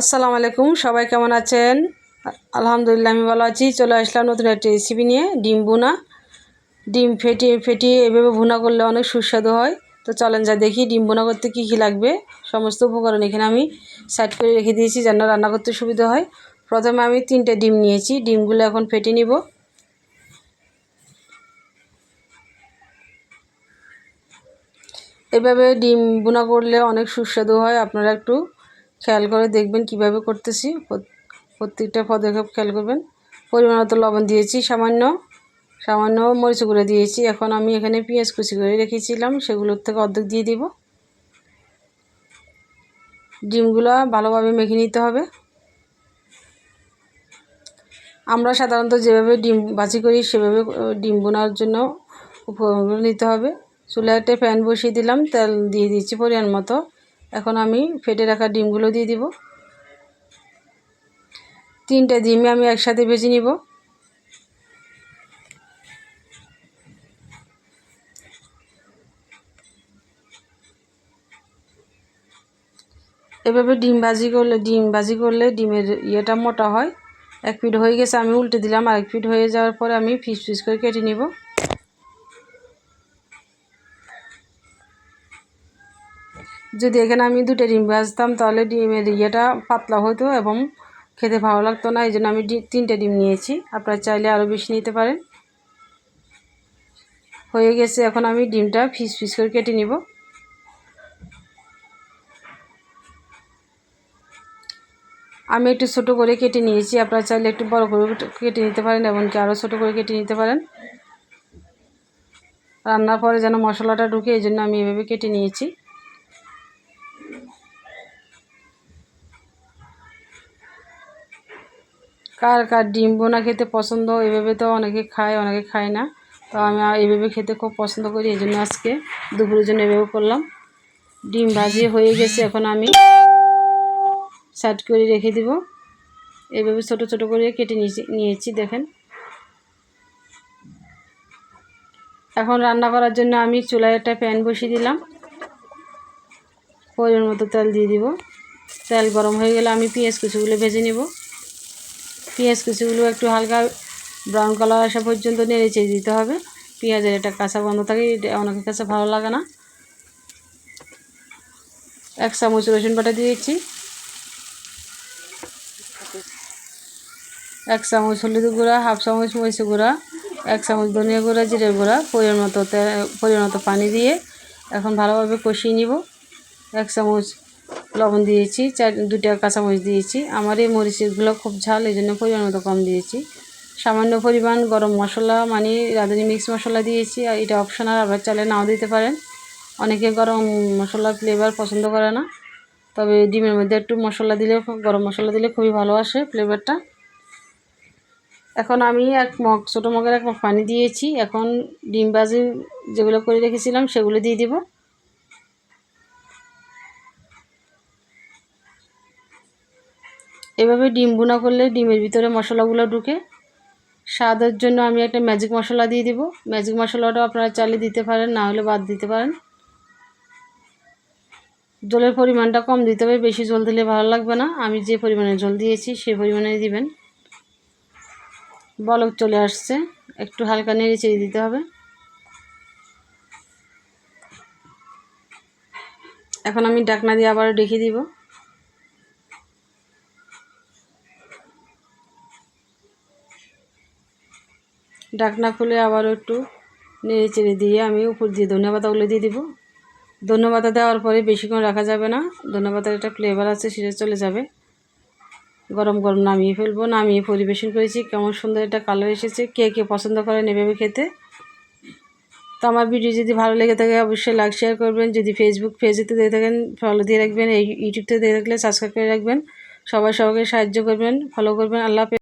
আসসালামু আলাইকুম, সবাই কেমন আছেন? আলহামদুলিল্লাহ, আমি ভালো আছি। চলে আসলাম নতুন একটা রেসিপি নিয়ে, ডিম বোনা ডিম ফেটিয়ে ফেটিয়ে এভাবে ভুনা করলে অনেক সুস্বাদু হয়। তো চলেন যা দেখি, ডিম বোনা করতে কী কী লাগবে? সমস্ত উপকরণ এখানে আমি সাইড করে রেখে দিয়েছি, যেন রান্না করতে সুবিধা হয়। প্রথমে আমি তিনটে ডিম নিয়েছি। ডিমগুলো এখন ফেটে নিব। এভাবে ডিম বোনা করলে অনেক সুস্বাদু হয়। আপনারা একটু খেয়াল করে দেখবেন কীভাবে করতেছি। প্রত্যেকটা পদক্ষেপ খেয়াল করবেন। পরিমাণ মতো লবণ দিয়েছি, সামান্য সামান্য মরিচ গুঁড়ো দিয়েছি। এখন আমি এখানে পেঁয়াজ কুচি করে রেখেছিলাম, সেগুলোর থেকে অর্ধেক দিয়ে দিব। ডিমগুলো ভালোভাবে মেখে নিতে হবে। আমরা সাধারণত যেভাবে ডিম বাজি করি, সেভাবে ডিম বোনার জন্য উপকরণগুলো নিতে হবে। চুলায় একটা প্যান বসিয়ে দিলাম, তেল দিয়ে দিচ্ছি পরিমাণ মতো। এখন আমি ফেটে রাখা ডিমগুলো দিয়ে দিব। তিনটা ডিমে আমি একসাথে ভেজে নিব। এভাবে ডিম ভাজি করলে, ডিম ভাজি করলে ডিমের ইয়েটা মোটা হয়। এক ফিট হয়ে গেছে, আমি উল্টে দিলাম। আরেক ফিট হয়ে যাওয়ার পরে আমি ফিস ফিস করে কেটে নিব। যদি এখানে আমি দুটো ডিম ভাজতাম, তাহলে ডিমের ইয়েটা পাতলা হতো এবং খেতে ভালো লাগতো না। এই জন্য আমি তিনটে ডিম নিয়েছি। আপনারা চাইলে আরও বেশি নিতে পারেন। হয়ে গেছে, এখন আমি ডিমটা ফিস ফিস করে কেটে নিব। আমি একটু ছোটো করে কেটে নিয়েছি। আপনারা চাইলে একটু বড় করে কেটে নিতে পারেন, এমনকি আরও ছোটো করে কেটে নিতে পারেন। রান্নার পরে যেন মশলাটা ঢুকে, এই জন্য আমি এভাবে কেটে নিয়েছি। কার কার ডিম বোনা খেতে পছন্দ, এভাবে তো অনেকে খায় অনেকে খায় না। তো আমি এভাবে খেতে খুব পছন্দ করি, এই জন্য আজকে দুপুরের জন্য এভাবে করলাম। ডিম ভাজিয়ে হয়ে গেছে, এখন আমি সাইড করে রেখে দিব। এভাবে ছোট ছোট করে কেটে নিয়েছি নিয়েছি, দেখেন। এখন রান্না করার জন্য আমি চুলায় একটা প্যান বসিয়ে দিলাম। পরিমাণ মতো তেল দিয়ে দিব। তেল গরম হয়ে গেলে আমি পেঁয়াজ কুচিগুলো ভেজে নেব। পেঁয়াজ কুচিগুলো একটু হালকা ব্রাউন কালার আসা পর্যন্ত নেড়ে চেয়ে দিতে হবে। পেঁয়াজের এটা কাঁচা বন্ধ থাকে অনেকের কাছে ভালো লাগে না। এক চামচ রসুন বাটা দিয়েছি এক চামচ হলুদ গুঁড়া, হাফ চামচ মরিচ গুঁড়া, এক চামচ ধনিয়া গুঁড়া, জিরের গুঁড়া, পরিমাণ মতো পরিমাণ মতো পানি দিয়ে এখন ভালোভাবে কষিয়ে নিব। এক চামচ লবণ দিয়েছি, চার দুটা কাঁচামরিচ দিয়েছি। আমার এই মরিচগুলো খুব ঝাল, এই জন্য পরিমাণ মতো কম দিয়েছি। সামান্য পরিমাণ গরম মশলা মানে রাঁধুনি মিক্স মশলা দিয়েছি, আর এটা অপশনাল আবার চালে নাও দিতে পারেন। অনেকে গরম মশলা ফ্লেভার পছন্দ করে না, তবে ডিমের মধ্যে একটু মশলা দিলে, গরম মশলা দিলে খুবই ভালো আসে ফ্লেভারটা এখন আমি এক মগ, ছোটো মগের এক মগ পানি দিয়েছি। এখন ডিম বাজি যেগুলো করে রেখেছিলাম, সেগুলো দিয়ে দিব। এভাবে ডিম বোনা করলে ডিমের ভিতরে মশলাগুলো ঢুকে। স্বাদের জন্য আমি একটা ম্যাজিক মশলা দিয়ে দিব। ম্যাজিক মশলাটাও আপনারা চালে দিতে পারেন, না হলে বাদ দিতে পারেন। জলের পরিমাণটা কম দিতে হবে, বেশি জল দিলে ভালো লাগবে না। আমি যে পরিমাণে জল দিয়েছি সেই পরিমাণে দিবেন। বলক চলে আসছে, একটু হালকা নেড়ে চেড়ে দিতে হবে। এখন আমি ডাকনা দিয়ে আবার ডেকে দিব। ডাকনা খুলে আবারও একটু নেড়ে চেড়ে দিয়ে আমি উপর দিয়ে ধনে পাতাগুলো দিয়ে দিব। ধনে পাতা দেওয়ার পরে বেশিক্ষণ রাখা যাবে না। ধনে পাতার একটা ফ্লেভার আছে, সেটা চলে যাবে। গরম গরম নামিয়ে ফেলব, নামিয়ে পরিবেশন করেছি। কেমন সুন্দর একটা কালার এসেছে। কে কে পছন্দ করে এভাবে খেতে? তো আমার ভিডিও যদি ভালো লেগে থাকে, অবশ্যই লাইক শেয়ার করবেন। যদি ফেসবুক পেজেতে দিয়ে থাকেন ফলো দিয়ে রাখবেন। এই ইউটিউবতে দিয়ে রাখলে সাবস্ক্রাইব করে রাখবেন। সবাই সবাইকে সাহায্য করবেন ফলো করবেন। আল্লাহ